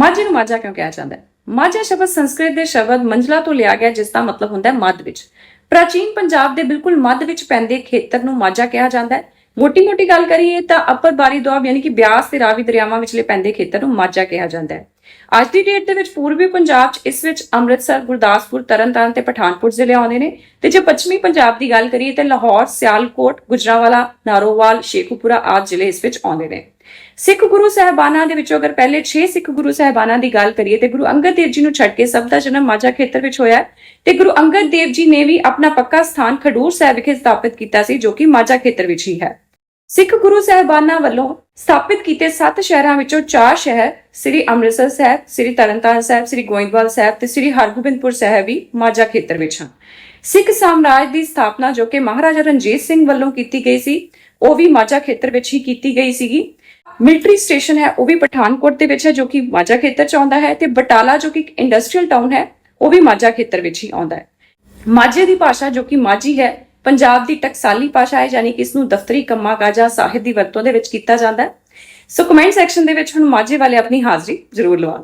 ਮਾਝੇ ਨੂੰ ਮਾਝਾ ਕਿਉਂ ਕਿਹਾ ਜਾਂਦਾ ਹੈ? ਮਾਝਾ ਸ਼ਬਦ ਸੰਸਕ੍ਰਿਤ ਦੇ ਸ਼ਬਦ ਮੰਜਲਾ ਤੋਂ ਲਿਆ ਗਿਆ, ਜਿਸ ਦਾ ਮਤਲਬ ਹੁੰਦਾ ਹੈ ਮੱਧ ਵਿੱਚ। ਪ੍ਰਾਚੀਨ ਪੰਜਾਬ ਦੇ ਬਿਲਕੁਲ ਮੱਧ ਵਿੱਚ ਪੈਂਦੇ ਖੇਤਰ ਨੂੰ ਮਾਝਾ ਕਿਹਾ ਜਾਂਦਾ ਹੈ। ਮੋਟੀ-ਮੋਟੀ ਗੱਲ ਕਰੀਏ ਤਾਂ ਅੱਪਰ ਬਾਰੀ ਦੁਆਬ, ਯਾਨੀ ਕਿ ਬਿਆਸ ਤੇ ਰਾਵੀ ਦਰਿਆਵਾਂ ਵਿਚਲੇ ਪੈਂਦੇ ਖੇਤਰ ਨੂੰ ਮਾਝਾ ਕਿਹਾ ਜਾਂਦਾ ਹੈ। ਅੱਜ ਦੀ ਡੇਟ ਦੇ ਵਿੱਚ ਪੂਰਬੀ ਪੰਜਾਬ 'ਚ ਇਸ ਵਿੱਚ ਅੰਮ੍ਰਿਤਸਰ, ਗੁਰਦਾਸਪੁਰ, ਤਰਨਤਾਰਨ ਤੇ ਪਠਾਨਕੋਟ ਜ਼ਿਲ੍ਹੇ ਆਉਂਦੇ ਨੇ। ਤੇ ਜੇ ਪੱਛਮੀ ਪੰਜਾਬ ਦੀ ਗੱਲ ਕਰੀਏ ਤੇ ਲਾਹੌਰ, ਸਿਆਲਕੋਟ, ਗੁਜਰਾਵਾਲਾ, ਨਾਰੋਵਾਲ, ਸ਼ੇਖੂਪੁਰਾ ਆਦਿ ਜ਼ਿਲ੍ਹੇ ਇਸ ਵਿੱਚ ਆਉਂਦੇ ਨੇ। ਸਿੱਖ ਗੁਰੂ ਸਾਹਿਬਾਨਾਂ ਦੇ ਵਿੱਚੋਂ ਅਗਰ ਪਹਿਲੇ 6 ਸਿੱਖ ਗੁਰੂ ਸਾਹਿਬਾਨਾਂ ਦੀ ਗੱਲ ਕਰੀਏ ਤੇ ਗੁਰੂ ਅੰਗਦ ਦੇਵ ਜੀ ਨੂੰ ਛੱਡ ਕੇ ਸਭ ਦਾ ਜਨਮ ਮਾਝਾ ਖੇਤਰ ਵਿੱਚ ਹੋਇਆ ਤੇ ਗੁਰੂ ਅੰਗਦ ਦੇਵ ਜੀ ਨੇ ਵੀ ਆਪਣਾ ਪੱਕਾ ਸਥਾਨ ਖਡੂਰ ਸਾਹਿਬ ਵਿਖੇ ਸਥਾਪਿਤ ਕੀਤਾ ਸੀ, ਜੋ ਕਿ ਮਾਝਾ ਖੇਤਰ ਵਿੱਚ ਹੀ ਹੈ। ਸਿੱਖ ਗੁਰੂ ਸਾਹਿਬਾਨਾਂ ਵੱਲੋਂ ਸਥਾਪਿਤ ਕੀਤੇ ਸੱਤ ਸ਼ਹਿਰਾਂ ਵਿੱਚੋਂ ਚਾਰ ਸ਼ਹਿਰ ਸ੍ਰੀ ਅੰਮ੍ਰਿਤਸਰ ਸਾਹਿਬ, ਸ੍ਰੀ ਤਰਨਤਾਰਨ ਸਾਹਿਬ, ਸ੍ਰੀ ਗੋਇੰਦਵਾਲ ਸਾਹਿਬ ਤੇ ਸ੍ਰੀ ਹਰਗੋਬਿੰਦਪੁਰ ਸਾਹਿਬ ਵੀ ਮਾਝਾ ਖੇਤਰ ਵਿੱਚ ਹਨ। ਸਿੱਖ ਸਾਮਰਾਜ ਦੀ ਸਥਾਪਨਾ ਜੋ ਕਿ ਮਹਾਰਾਜਾ ਰਣਜੀਤ ਸਿੰਘ ਵੱਲੋਂ ਕੀਤੀ ਗਈ ਸੀ, ਉਹ ਵੀ ਮਾਝਾ ਖੇਤਰ ਵਿੱਚ ਹੀ ਕੀਤੀ ਗਈ ਸੀਗੀ। ਮਿਲਟਰੀ ਸਟੇਸ਼ਨ ਹੈ, ਉਹ ਵੀ ਪਠਾਨਕੋਟ ਦੇ ਵਿੱਚ ਹੈ ਜੋ ਕਿ ਮਾਝਾ ਖੇਤਰ ਚ ਆਉਂਦਾ ਹੈ ਤੇ ਬਟਾਲਾ ਜੋ ਕਿ ਇੱਕ ਇੰਡਸਟਰੀਅਲ ਟਾਊਨ ਹੈ, ਉਹ ਵੀ ਮਾਝਾ ਖੇਤਰ ਵਿੱਚ ਹੀ ਆਉਂਦਾ ਹੈ। ਮਾਝੇ ਦੀ ਭਾਸ਼ਾ ਜੋ ਕਿ ਮਾਝੀ ਹੈ ਪੰਜਾਬ ਦੀ ਟਕਸਾਲੀ ਭਾਸ਼ਾ ਹੈ, ਯਾਨੀ ਕਿ ਇਸ ਨੂੰ ਦਫ਼ਤਰੀ ਕੰਮਾਂ ਕਾਜਾਂ ਸਾਹਿਤ ਦੀ ਵਰਤੋਂ ਦੇ ਵਿੱਚ ਕੀਤਾ ਜਾਂਦਾ ਹੈ। ਸੋ ਕਮੈਂਟ ਸੈਕਸ਼ਨ ਦੇ ਵਿੱਚ ਹੁਣ ਮਾਝੇ ਵਾਲੇ ਆਪਣੀ ਹਾਜ਼ਰੀ ਜ਼ਰੂਰ ਲਵਾਉਣ।